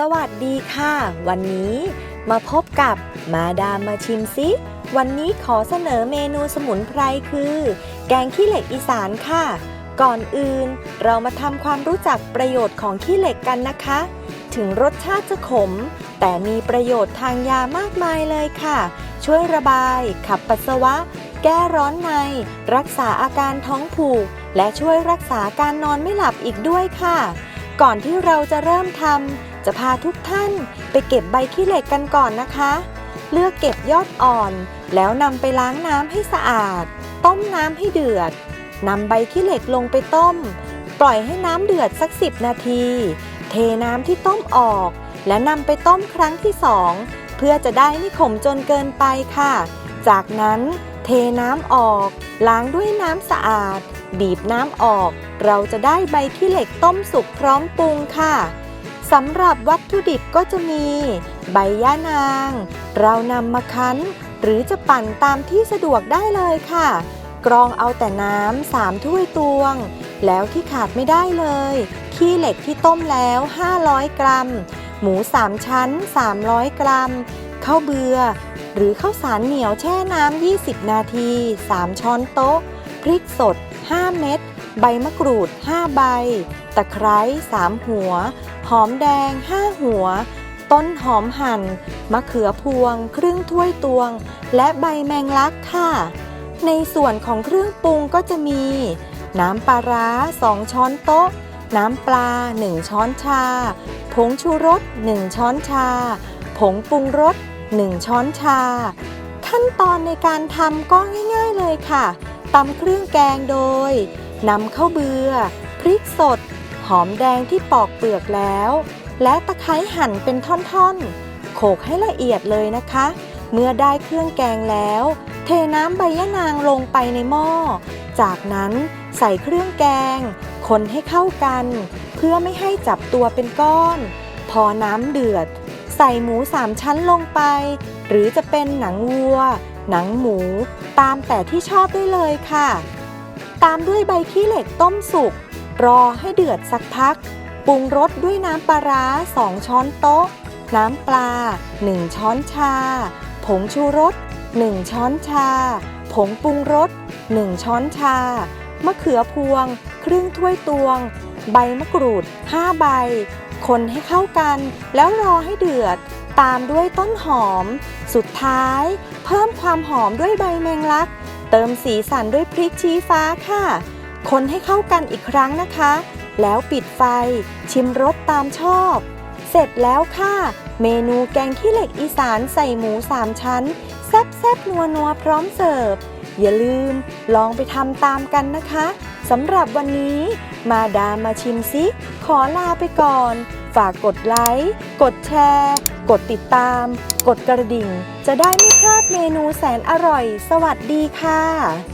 สวัสดีค่ะ วันนี้มาพบกับมาดามมาชิมซิ วันนี้ขอเสนอเมนูสมุนไพรคือ แกงขี้เหล็กอีสานค่ะ ก่อนอื่นเรามาทำความรู้จักประโยชน์ของขี้เหล็กกันนะคะ ถึงรสชาติจะขม แต่มีประโยชน์ทางยามากมายเลยค่ะ ช่วยระบาย ขับปัสสาวะ แก้ร้อนใน รักษาอาการท้องผูก และช่วยรักษาการนอนไม่หลับอีกด้วยค่ะ ก่อนที่เราจะเริ่มทำ จะพาทุกท่านไปเก็บใบขี้เหล็กกันก่อนนะคะ เลือกเก็บยอดอ่อน แล้วนำไปล้างน้ำให้สะอาด ต้มน้ำให้เดือดนำใบขี้เหล็กลงไปต้ม ปล่อยให้น้ำเดือดสักสิบนาที เทน้ำที่ต้มออก และนำไปต้มครั้งที่สองเพื่อจะได้ไม่ขมจนเกินไปค่ะ จากนั้นเทน้ำออก ล้างด้วยน้ำสะอาด บีบน้ำออก เราจะได้ใบขี้เหล็กต้มสุกพร้อมปรุงค่ะ สำหรับวัตถุดิบก็จะมี ใบย่านาง เรานำมาคั้น หรือจะปั่นตามที่สะดวกได้เลยค่ะ กรองเอาแต่น้ำสามถ้วยตวง แล้วที่ขาดไม่ได้เลย ขี้เหล็กที่ต้มแล้ว 500 กรัม หมู3ชั้น 300 กรัมข้าวเบือ หรือข้าวสารเหนียวแช่น้ำ20 นาที 3 ช้อนโต๊ะ พริกสด 5 เม็ด ใบมะกรูด 5 ใบ ตะไคร้ 3 หัว หอมแดง 5 หัว ต้นหอมหั่น มะเขือพวง ครึ่งถ้วยตวง และใบแมงลักค่ะ ในส่วนของเครื่องปรุงก็จะมี น้ำปลาร้า 2 ช้อนโต๊ะ น้ำปลา 1 ช้อนชา ผงชูรส 1 ช้อนชา ผงปรุงรส 1 ช้อนชา ขั้นตอนในการทำก็ง่าย ๆเลยค่ะตำเครื่องแกงโดย นำข้าวเบือ พริกสด หอมแดงที่ปอกเปลือกแล้ว และตะไคร้หั่นเป็นท่อนๆ โขลกให้ละเอียดเลยนะคะ เมื่อได้เครื่องแกงแล้ว เทน้ำใบยะนางลงไปในหม้อ จากนั้นใส่เครื่องแกง คนให้เข้ากัน เพื่อไม่ให้จับตัวเป็นก้อน พอน้ำเดือด ใส่หมูสามชั้นลงไป หรือจะเป็นหนังวัว หนังหมู ตามแต่ที่ชอบได้เลยค่ะ ตามด้วยใบขี้เหล็กต้มสุก รอให้เดือดสักพัก ปรุงรสด้วยน้ำปลาร้า 2 ช้อนโต๊ะ น้ำปลา 1 ช้อนชา ผงชูรส 1 ช้อนชา ผงปรุงรส 1 ช้อนชา มะเขือพวง ครึ่งถ้วยตวง ใบมะกรูด 5 ใบ คนให้เข้ากัน แล้วรอให้เดือด ตามด้วยต้นหอม สุดท้าย เพิ่มความหอมด้วยใบแมงลัก เติมสีสันด้วยพริกชี้ฟ้าค่ะ คนให้เข้ากันอีกครั้งนะคะ แล้วปิดไฟ ชิมรสตามชอบ เสร็จแล้วค่ะ เมนูแกงขี้เหล็กอีสานใส่หมูสามชั้น แซ่บแซบนัวนัวพร้อมเสิร์ฟ อย่าลืมลองไปทำตามกันนะคะสำหรับวันนี้ มาดามมาชิมซิ ขอลาไปก่อน ฝากกดไลค์ กดแชร์ กดติดตาม กดกระดิ่ง จะได้ไม่พลาดเมนูแสนอร่อย สวัสดีค่ะ